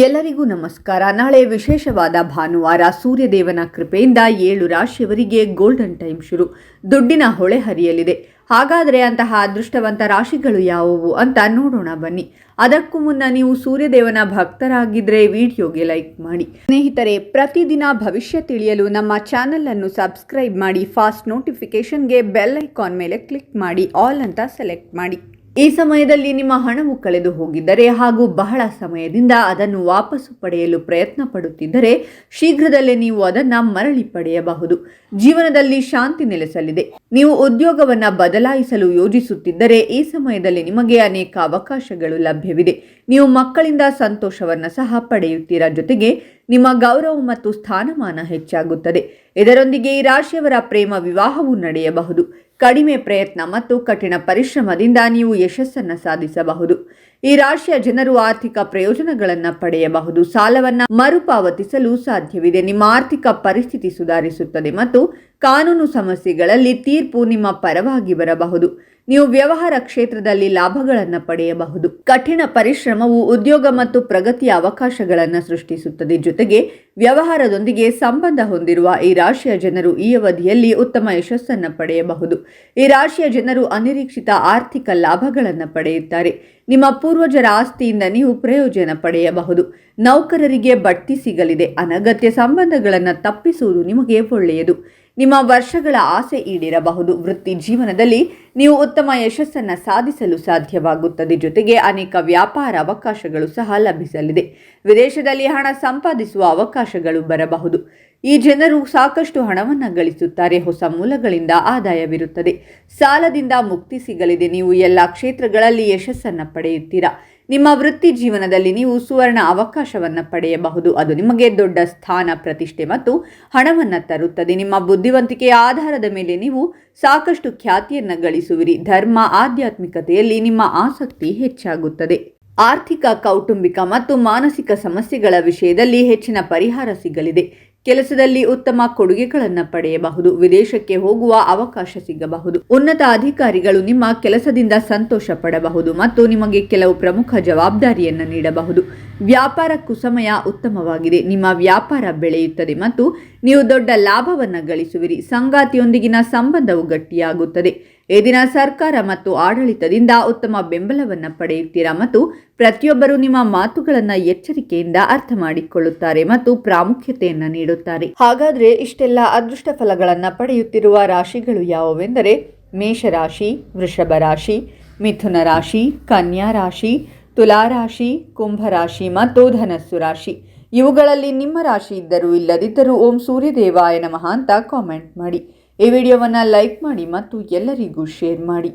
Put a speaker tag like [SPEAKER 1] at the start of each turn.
[SPEAKER 1] ಎಲ್ಲರಿಗೂ ನಮಸ್ಕಾರ. ನಾಳೆ ವಿಶೇಷವಾದ ಭಾನುವಾರ ಸೂರ್ಯದೇವನ ಕೃಪೆಯಿಂದ ಏಳು ರಾಶಿಯವರಿಗೆ ಗೋಲ್ಡನ್ ಟೈಮ್ ಶುರು. ದುಡ್ಡಿನ ಹೊಳೆ ಹರಿಯಲಿದೆ. ಹಾಗಾದರೆ ಅಂತಹ ಅದೃಷ್ಟವಂತ ರಾಶಿಗಳು ಯಾವುವು ಅಂತ ನೋಡೋಣ ಬನ್ನಿ. ಅದಕ್ಕೂ ಮುನ್ನ ನೀವು ಸೂರ್ಯದೇವನ ಭಕ್ತರಾಗಿದ್ದರೆ ವಿಡಿಯೋಗೆ ಲೈಕ್ ಮಾಡಿ. ಸ್ನೇಹಿತರೆ, ಪ್ರತಿದಿನ ಭವಿಷ್ಯ ತಿಳಿಯಲು ನಮ್ಮ ಚಾನಲನ್ನು ಸಬ್ಸ್ಕ್ರೈಬ್ ಮಾಡಿ, ಫಾಸ್ಟ್ ನೋಟಿಫಿಕೇಷನ್ಗೆ ಬೆಲ್ ಐಕಾನ್ ಮೇಲೆ ಕ್ಲಿಕ್ ಮಾಡಿ, ಆಲ್ ಅಂತ ಸೆಲೆಕ್ಟ್ ಮಾಡಿ. ಈ ಸಮಯದಲ್ಲಿ ನಿಮ್ಮ ಹಣವು ಕಳೆದು ಹೋಗಿದ್ದರೆ ಹಾಗೂ ಬಹಳ ಸಮಯದಿಂದ ಅದನ್ನು ವಾಪಸ್ಸು ಪಡೆಯಲು ಪ್ರಯತ್ನ ಪಡುತ್ತಿದ್ದರೆ ಶೀಘ್ರದಲ್ಲೇ ನೀವು ಅದನ್ನು ಮರಳಿ ಪಡೆಯಬಹುದು. ಜೀವನದಲ್ಲಿ ಶಾಂತಿ ನೆಲೆಸಲಿದೆ. ನೀವು ಉದ್ಯೋಗವನ್ನು ಬದಲಾಯಿಸಲು ಯೋಜಿಸುತ್ತಿದ್ದರೆ ಈ ಸಮಯದಲ್ಲಿ ನಿಮಗೆ ಅನೇಕ ಅವಕಾಶಗಳು ಲಭ್ಯವಿದೆ. ನೀವು ಮಕ್ಕಳಿಂದ ಸಂತೋಷವನ್ನು ಸಹ ಪಡೆಯುತ್ತೀರ. ಜೊತೆಗೆ ನಿಮ್ಮ ಗೌರವ ಮತ್ತು ಸ್ಥಾನಮಾನ ಹೆಚ್ಚಾಗುತ್ತದೆ. ಇದರೊಂದಿಗೆ ಈ ರಾಶಿಯವರ ಪ್ರೇಮ ವಿವಾಹವು ನಡೆಯಬಹುದು. ಕಡಿಮೆ ಪ್ರಯತ್ನ ಮತ್ತು ಕಠಿಣ ಪರಿಶ್ರಮದಿಂದ ನೀವು ಯಶಸ್ಸನ್ನು ಸಾಧಿಸಬಹುದು. ಈ ರಾಶಿಯ ಜನರು ಆರ್ಥಿಕ ಪ್ರಯೋಜನಗಳನ್ನು ಪಡೆಯಬಹುದು. ಸಾಲವನ್ನು ಮರುಪಾವತಿಸಲು ಸಾಧ್ಯವಿದೆ. ನಿಮ್ಮ ಆರ್ಥಿಕ ಪರಿಸ್ಥಿತಿ ಸುಧಾರಿಸುತ್ತದೆ ಮತ್ತು ಕಾನೂನು ಸಮಸ್ಯೆಗಳಲ್ಲಿ ತೀರ್ಪು ನಿಮ್ಮ ಪರವಾಗಿ ಬರಬಹುದು. ನೀವು ವ್ಯವಹಾರ ಕ್ಷೇತ್ರದಲ್ಲಿ ಲಾಭಗಳನ್ನು ಪಡೆಯಬಹುದು. ಕಠಿಣ ಪರಿಶ್ರಮವು ಉದ್ಯೋಗ ಮತ್ತು ಪ್ರಗತಿಯ ಅವಕಾಶಗಳನ್ನು ಸೃಷ್ಟಿಸುತ್ತದೆ. ಜೊತೆಗೆ ವ್ಯವಹಾರದೊಂದಿಗೆ ಸಂಬಂಧ ಹೊಂದಿರುವ ಈ ರಾಶಿಯ ಜನರು ಈ ಅವಧಿಯಲ್ಲಿ ಉತ್ತಮ ಯಶಸ್ಸನ್ನು ಪಡೆಯಬಹುದು. ಈ ರಾಶಿಯ ಜನರು ಅನಿರೀಕ್ಷಿತ ಆರ್ಥಿಕ ಲಾಭಗಳನ್ನು ಪಡೆಯುತ್ತಾರೆ. ನಿಮ್ಮ ಪೂರ್ವಜರ ಆಸ್ತಿಯಿಂದ ನೀವು ಪ್ರಯೋಜನ ಪಡೆಯಬಹುದು. ನೌಕರರಿಗೆ ಬಡ್ತಿ ಸಿಗಲಿದೆ. ಅನಗತ್ಯ ಸಂಬಂಧಗಳನ್ನು ತಪ್ಪಿಸುವುದು ನಿಮಗೆ ಒಳ್ಳೆಯದು. ನಿಮ್ಮ ವರ್ಷಗಳ ಆಸೆ ಈಡೇರಬಹುದು. ವೃತ್ತಿ ಜೀವನದಲ್ಲಿ ನೀವು ಉತ್ತಮ ಯಶಸ್ಸನ್ನು ಸಾಧಿಸಲು ಸಾಧ್ಯವಾಗುತ್ತದೆ ಜೊತೆಗೆ ಅನೇಕ ವ್ಯಾಪಾರ ಅವಕಾಶಗಳು ಸಹ ಲಭಿಸಲಿದೆ. ವಿದೇಶದಲ್ಲಿ ಹಣ ಸಂಪಾದಿಸುವ ಅವಕಾಶಗಳು ಬರಬಹುದು. ಈ ಜನರು ಸಾಕಷ್ಟು ಹಣವನ್ನು ಗಳಿಸುತ್ತಾರೆ. ಹೊಸ ಮೂಲಗಳಿಂದ ಆದಾಯವಿರುತ್ತದೆ. ಸಾಲದಿಂದ ಮುಕ್ತಿ ಸಿಗಲಿದೆ. ನೀವು ಎಲ್ಲ ಕ್ಷೇತ್ರಗಳಲ್ಲಿ ಯಶಸ್ಸನ್ನು ಪಡೆಯುತ್ತೀರಾ? ನಿಮ್ಮ ವೃತ್ತಿ ಜೀವನದಲ್ಲಿ ನೀವು ಸುವರ್ಣ ಅವಕಾಶವನ್ನು ಪಡೆಯಬಹುದು. ಅದು ನಿಮಗೆ ದೊಡ್ಡ ಸ್ಥಾನ, ಪ್ರತಿಷ್ಠೆ ಮತ್ತು ಹಣವನ್ನು ತರುತ್ತದೆ. ನಿಮ್ಮ ಬುದ್ಧಿವಂತಿಕೆಯ ಆಧಾರದ ಮೇಲೆ ನೀವು ಸಾಕಷ್ಟು ಖ್ಯಾತಿಯನ್ನು ಗಳಿಸುವಿರಿ. ಧರ್ಮ, ಆಧ್ಯಾತ್ಮಿಕತೆಯಲ್ಲಿ ನಿಮ್ಮ ಆಸಕ್ತಿ ಹೆಚ್ಚಾಗುತ್ತದೆ. ಆರ್ಥಿಕ, ಕೌಟುಂಬಿಕ ಮತ್ತು ಮಾನಸಿಕ ಸಮಸ್ಯೆಗಳ ವಿಷಯದಲ್ಲಿ ಹೆಚ್ಚಿನ ಪರಿಹಾರ ಸಿಗಲಿದೆ. ಕೆಲಸದಲ್ಲಿ ಉತ್ತಮ ಕೊಡುಗೆಗಳನ್ನು ಪಡೆಯಬಹುದು. ವಿದೇಶಕ್ಕೆ ಹೋಗುವ ಅವಕಾಶ ಸಿಗಬಹುದು. ಉನ್ನತ ಅಧಿಕಾರಿಗಳು ನಿಮ್ಮ ಕೆಲಸದಿಂದ ಸಂತೋಷ ಪಡಬಹುದು ಮತ್ತು ನಿಮಗೆ ಕೆಲವು ಪ್ರಮುಖ ಜವಾಬ್ದಾರಿಯನ್ನು ನೀಡಬಹುದು. ವ್ಯಾಪಾರಕ್ಕೂ ಸಮಯ ಉತ್ತಮವಾಗಿದೆ. ನಿಮ್ಮ ವ್ಯಾಪಾರ ಬೆಳೆಯುತ್ತದೆ ಮತ್ತು ನೀವು ದೊಡ್ಡ ಲಾಭವನ್ನು ಗಳಿಸುವಿರಿ. ಸಂಗಾತಿಯೊಂದಿಗಿನ ಸಂಬಂಧವು ಗಟ್ಟಿಯಾಗುತ್ತದೆ. ಈ ದಿನ ಸರ್ಕಾರ ಮತ್ತು ಆಡಳಿತದಿಂದ ಉತ್ತಮ ಬೆಂಬಲವನ್ನು ಪಡೆಯುತ್ತೀರಾ ಮತ್ತು ಪ್ರತಿಯೊಬ್ಬರು ನಿಮ್ಮ ಮಾತುಗಳನ್ನು ಎಚ್ಚರಿಕೆಯಿಂದ ಅರ್ಥ ಮಾಡಿಕೊಳ್ಳುತ್ತಾರೆ ಮತ್ತು ಪ್ರಾಮುಖ್ಯತೆಯನ್ನು ನೀಡುತ್ತಾರೆ. ಹಾಗಾದ್ರೆ ಇಷ್ಟೆಲ್ಲ ಅದೃಷ್ಟ ಫಲಗಳನ್ನು ಪಡೆಯುತ್ತಿರುವ ರಾಶಿಗಳು ಯಾವುವೆಂದರೆ ಮೇಷರಾಶಿ, ವೃಷಭ ರಾಶಿ, ಮಿಥುನ ರಾಶಿ, ಕನ್ಯಾ ರಾಶಿ ತುಲಾರಾಶಿ ಕುಂಭರಾಶಿ ಮತ್ತು ಧನಸ್ಸು ರಾಶಿ. ಇವುಗಳಲ್ಲಿ ನಿಮ್ಮ ರಾಶಿ ಇದ್ದರೂ ಇಲ್ಲದಿದ್ದರೂ ಓಂ ಸೂರ್ಯದೇವಾಯ ನಮಃ ಅಂತ ಕಾಮೆಂಟ್ ಮಾಡಿ. ಈ ವಿಡಿಯೋವನ್ನು ಲೈಕ್ ಮಾಡಿ ಮತ್ತು ಎಲ್ಲರಿಗೂ ಶೇರ್ ಮಾಡಿ.